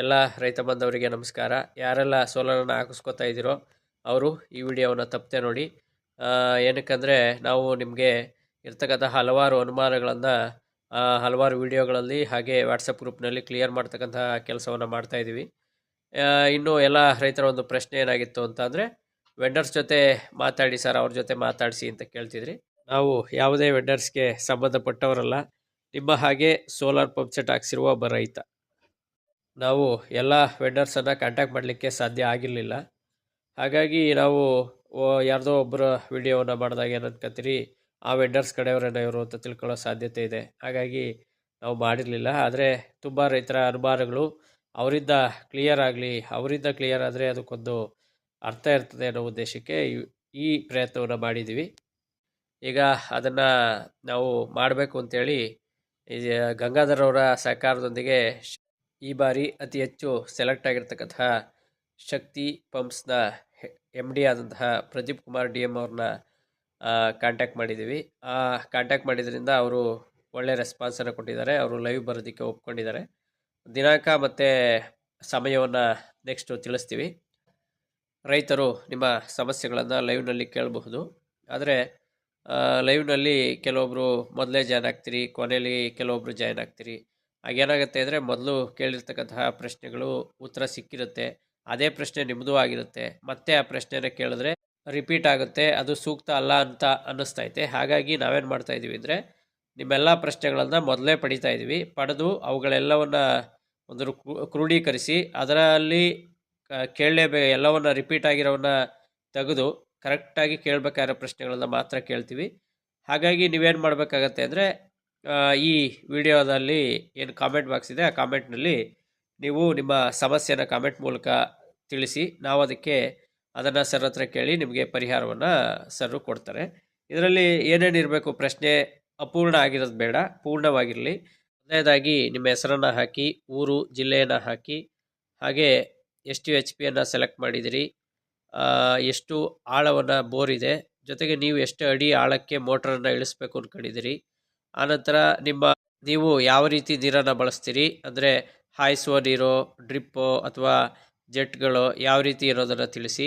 ಎಲ್ಲ ರೈತ ಬಾಂಧವರಿಗೆ ನಮಸ್ಕಾರ. ಯಾರೆಲ್ಲ ಸೋಲಾರನ್ನು ಹಾಕಿಸ್ಕೊತಾ ಇದ್ದೀರೋ ಅವರು ಈ ವಿಡಿಯೋವನ್ನು ತಪ್ಪದೆ ನೋಡಿ. ಏನಕ್ಕಂದರೆ ನಾವು ನಿಮಗೆ ಇರ್ತಕ್ಕಂಥ ಹಲವಾರು ಅನುಮಾನಗಳನ್ನು ಹಲವಾರು ವಿಡಿಯೋಗಳಲ್ಲಿ ಹಾಗೆ ವಾಟ್ಸಪ್ ಗ್ರೂಪ್ನಲ್ಲಿ ಕ್ಲಿಯರ್ ಮಾಡ್ತಕ್ಕಂಥ ಕೆಲಸವನ್ನು ಮಾಡ್ತಾಯಿದ್ದೀವಿ ಇನ್ನು ಎಲ್ಲ ರೈತರ ಒಂದು ಪ್ರಶ್ನೆ ಏನಾಗಿತ್ತು ಅಂತ ಅಂದರೆ ವೆಂಡರ್ಸ್ ಜೊತೆ ಮಾತಾಡಿ ಸರ್, ಅವ್ರ ಜೊತೆ ಮಾತಾಡಿಸಿ ಅಂತ ಕೇಳ್ತಿದ್ರಿ. ನಾವು ಯಾವುದೇ ವೆಂಡರ್ಸ್ಗೆ ಸಂಬಂಧಪಟ್ಟವರಲ್ಲ, ನಿಮ್ಮ ಹಾಗೆ ಸೋಲಾರ್ ಪಂಪ್ ಸೆಟ್ ಹಾಕ್ಸಿರುವ ಒಬ್ಬ ರೈತ. ನಾವು ಎಲ್ಲ ವೆಂಡರ್ಸನ್ನು ಕಾಂಟ್ಯಾಕ್ಟ್ ಮಾಡಲಿಕ್ಕೆ ಸಾಧ್ಯ ಆಗಿರಲಿಲ್ಲ. ಹಾಗಾಗಿ ನಾವು ಯಾರ್ದೋ ಒಬ್ಬರ ವಿಡಿಯೋವನ್ನು ಮಾಡಿದಾಗ ಏನು ಅನ್ಕೋತೀರಿ ಆ ವೆಂಡರ್ಸ್ ಕಡೆಯವರೇನೋ ಇವರು ಅಂತ ತಿಳ್ಕೊಳ್ಳೋ ಸಾಧ್ಯತೆ ಇದೆ. ಹಾಗಾಗಿ ನಾವು ಮಾಡಿರಲಿಲ್ಲ. ಆದರೆ ತುಂಬ ರೈತರ ಅನುಮಾನಗಳು, ಅವರಿಂದ ಕ್ಲಿಯರ್ ಆಗಲಿ, ಅವರಿಂದ ಕ್ಲಿಯರ್ ಆದರೆ ಅದಕ್ಕೊಂದು ಅರ್ಥ ಇರ್ತದೆ ಅನ್ನೋ ಉದ್ದೇಶಕ್ಕೆ ಈ- ಪ್ರಯತ್ನವನ್ನು ಮಾಡಿದ್ದೀವಿ ಈಗ ಅದನ್ನು ನಾವು ಮಾಡಬೇಕು ಅಂತೇಳಿ ಗಂಗಾಧರ್ ಅವರ ಸಹಕಾರದೊಂದಿಗೆ ಈ ಬಾರಿ ಅತಿ ಹೆಚ್ಚು ಸೆಲೆಕ್ಟ್ ಆಗಿರ್ತಕ್ಕಂತಹ ಶಕ್ತಿ ಪಂಪ್ಸ್ನ ಎಂ ಡಿ ಆದಂತಹ ಪ್ರದೀಪ್ ಕುಮಾರ್ ಡಿ ಎಂ ಅವ್ರನ್ನ ಕಾಂಟ್ಯಾಕ್ಟ್ ಮಾಡಿದ್ದೀವಿ. ಆ ಕಾಂಟ್ಯಾಕ್ಟ್ ಮಾಡಿದ್ರಿಂದ ಅವರು ಒಳ್ಳೆ ರೆಸ್ಪಾನ್ಸನ್ನು ಕೊಟ್ಟಿದ್ದಾರೆ. ಅವರು ಲೈವ್ ಬರೋದಕ್ಕೆ ಒಪ್ಕೊಂಡಿದ್ದಾರೆ. ದಿನಾಂಕ ಮತ್ತು ಸಮಯವನ್ನು ನೆಕ್ಸ್ಟು ತಿಳಿಸ್ತೀವಿ. ರೈತರು ನಿಮ್ಮ ಸಮಸ್ಯೆಗಳನ್ನು ಲೈವ್ನಲ್ಲಿ ಕೇಳಬಹುದು. ಆದರೆ ಲೈವ್ನಲ್ಲಿ ಕೆಲವೊಬ್ಬರು ಮೊದಲೇ ಜಾಯ್ನ್ ಆಗ್ತೀರಿ ಕೊನೆಯಲ್ಲಿ ಕೆಲವೊಬ್ಬರು ಜಾಯ್ನ್ ಆಗ್ತೀರಿ. ಆಗೇನಾಗುತ್ತೆ ಅಂದರೆ ಮೊದಲು ಕೇಳಿರ್ತಕ್ಕಂತಹ ಪ್ರಶ್ನೆಗಳು ಉತ್ತರ ಸಿಕ್ಕಿರುತ್ತೆ. ಅದೇ ಪ್ರಶ್ನೆ ನಿಮ್ಮದು ಆಗಿರುತ್ತೆ. ಮತ್ತೆ ಆ ಪ್ರಶ್ನೆನ ಕೇಳಿದ್ರೆ ರಿಪೀಟ್ ಆಗುತ್ತೆ. ಅದು ಸೂಕ್ತ ಅಲ್ಲ ಅಂತ ಅನ್ನಿಸ್ತೈತೆ ಹಾಗಾಗಿ ನಾವೇನು ಮಾಡ್ತಾ ಇದ್ದೀವಿ ಅಂದರೆ ನಿಮ್ಮೆಲ್ಲ ಪ್ರಶ್ನೆಗಳನ್ನು ಮೊದಲೇ ಪಡಿತಾ ಇದ್ದೀವಿ ಪಡೆದು ಅವುಗಳೆಲ್ಲವನ್ನು ಒಂದು ಕ್ರೂ- ಕ್ರೋಢೀಕರಿಸಿ ಅದರಲ್ಲಿ ಕೇಳಲೇ ಕೇಳಲೇಬೇ, ಎಲ್ಲವನ್ನ ರಿಪೀಟ್ ಆಗಿರೋವನ್ನ ತೆಗೆದು ಕರೆಕ್ಟಾಗಿ ಕೇಳಬೇಕಾಗಿರೋ ಪ್ರಶ್ನೆಗಳನ್ನ ಮಾತ್ರ ಕೇಳ್ತೀವಿ. ಹಾಗಾಗಿ ನೀವೇನು ಮಾಡಬೇಕಾಗತ್ತೆ ಅಂದರೆ ಈ ವಿಡಿಯೋದಲ್ಲಿ ಏನು ಕಾಮೆಂಟ್ ಬಾಕ್ಸ್ ಇದೆ, ಆ ಕಾಮೆಂಟ್ನಲ್ಲಿ ನೀವು ನಿಮ್ಮ ಸಮಸ್ಯೆನ ಕಾಮೆಂಟ್ ಮೂಲಕ ತಿಳಿಸಿ, ನಾವು ಅದಕ್ಕೆ ಅದನ್ನು ಸರ್ ಹತ್ರ ಕೇಳಿ ನಿಮಗೆ ಪರಿಹಾರವನ್ನು ಸರ್ ಕೊಡ್ತಾರೆ. ಇದರಲ್ಲಿ ಏನೇನು ಇರಬೇಕು, ಪ್ರಶ್ನೆ ಅಪೂರ್ಣ ಆಗಿರೋದು ಬೇಡ, ಪೂರ್ಣವಾಗಿರಲಿ. ಮೊದಲನೇದಾಗಿ ನಿಮ್ಮ ಹೆಸರನ್ನು ಹಾಕಿ, ಊರು, ಜಿಲ್ಲೆಯನ್ನು ಹಾಕಿ, ಹಾಗೆ ಎಷ್ಟು ಎಚ್ ಪಿಯನ್ನು ಸೆಲೆಕ್ಟ್ ಮಾಡಿದಿರಿ ಎಷ್ಟು ಆಳವನ್ನು ಬೋರ್ ಇದೆ, ಜೊತೆಗೆ ನೀವು ಎಷ್ಟು ಅಡಿ ಆಳಕ್ಕೆ ಮೋಟ್ರನ್ನು ಇಳಿಸ್ಬೇಕು ಅಂದ್ಕೊಂಡಿದ್ದೀರಿ ಆನಂತರ ನಿಮ್ಮ, ನೀವು ಯಾವ ರೀತಿ ನೀರನ್ನು ಬಳಸ್ತೀರಿ? ಅಂದರೆ ಹಾಯಿಸುವ ನೀರು, ಡ್ರಿಪ್ಪು ಅಥವಾ ಜೆಟ್ಗಳು ಯಾವ ರೀತಿ ಇರೋದನ್ನು ತಿಳಿಸಿ.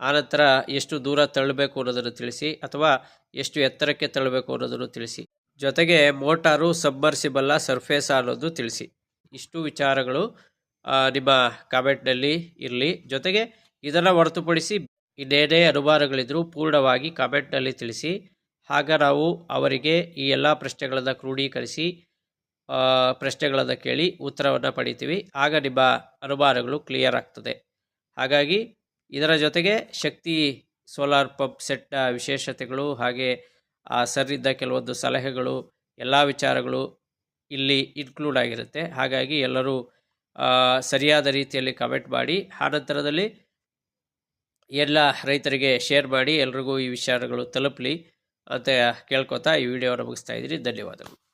ಆನಂತರ ಎಷ್ಟು ದೂರ ತಳ್ಳಬೇಕು ಅನ್ನೋದನ್ನು ತಿಳಿಸಿ ಅಥವಾ ಎಷ್ಟು ಎತ್ತರಕ್ಕೆ ತಳ್ಳಬೇಕು ಅನ್ನೋದನ್ನು ತಿಳಿಸಿ. ಜೊತೆಗೆ ಮೋಟಾರು ಸಬ್ಮರ್ಸಿಬಲ್ಲ ಸರ್ಫೇಸ ಅನ್ನೋದು ತಿಳಿಸಿ. ಇಷ್ಟು ವಿಚಾರಗಳು ನಿಮ್ಮ ಕಾಮೆಂಟ್ನಲ್ಲಿ ಇರಲಿ. ಜೊತೆಗೆ ಇದನ್ನು ಹೊರತುಪಡಿಸಿ ಇನ್ನೇನೇ ಅನುಮಾನಗಳಿದ್ರೂ ಪೂರ್ಣವಾಗಿ ಕಾಮೆಂಟ್ನಲ್ಲಿ ತಿಳಿಸಿ. ಆಗ ನಾವು ಅವರಿಗೆ ಈ ಎಲ್ಲ ಪ್ರಶ್ನೆಗಳನ್ನು ಕ್ರೋಢೀಕರಿಸಿ ಪ್ರಶ್ನೆಗಳನ್ನು ಕೇಳಿ ಉತ್ತರವನ್ನು ಪಡಿತೀವಿ. ಆಗ ನಿಮ್ಮ ಅನುಮಾನಗಳು ಕ್ಲಿಯರ್ ಆಗ್ತದೆ. ಹಾಗಾಗಿ ಇದರ ಜೊತೆಗೆ ಶಕ್ತಿ ಸೋಲಾರ್ ಪಂಪ್ ಸೆಟ್ನ ವಿಶೇಷತೆಗಳು ಹಾಗೆ, ಆ ಸರ್ರಿದ್ದ ಕೆಲವೊಂದು ಸಲಹೆಗಳು, ಎಲ್ಲ ವಿಚಾರಗಳು ಇಲ್ಲಿ ಇನ್ಕ್ಲೂಡ್ ಆಗಿರುತ್ತೆ. ಹಾಗಾಗಿ ಎಲ್ಲರೂ ಸರಿಯಾದ ರೀತಿಯಲ್ಲಿ ಕಮೆಂಟ್ ಮಾಡಿ ಆನಂತರದಲ್ಲಿ ಎಲ್ಲ ರೈತರಿಗೆ ಶೇರ್ ಮಾಡಿ, ಎಲ್ರಿಗೂ ಈ ವಿಚಾರಗಳು ತಲುಪಲಿ. ಅಂತ ಕೇಳ್ಕೊತಾ ಈ ವಿಡಿಯೋನ ಮುಗಿಸ್ತಾ ಇದ್ದೀನಿ ಧನ್ಯವಾದಗಳು.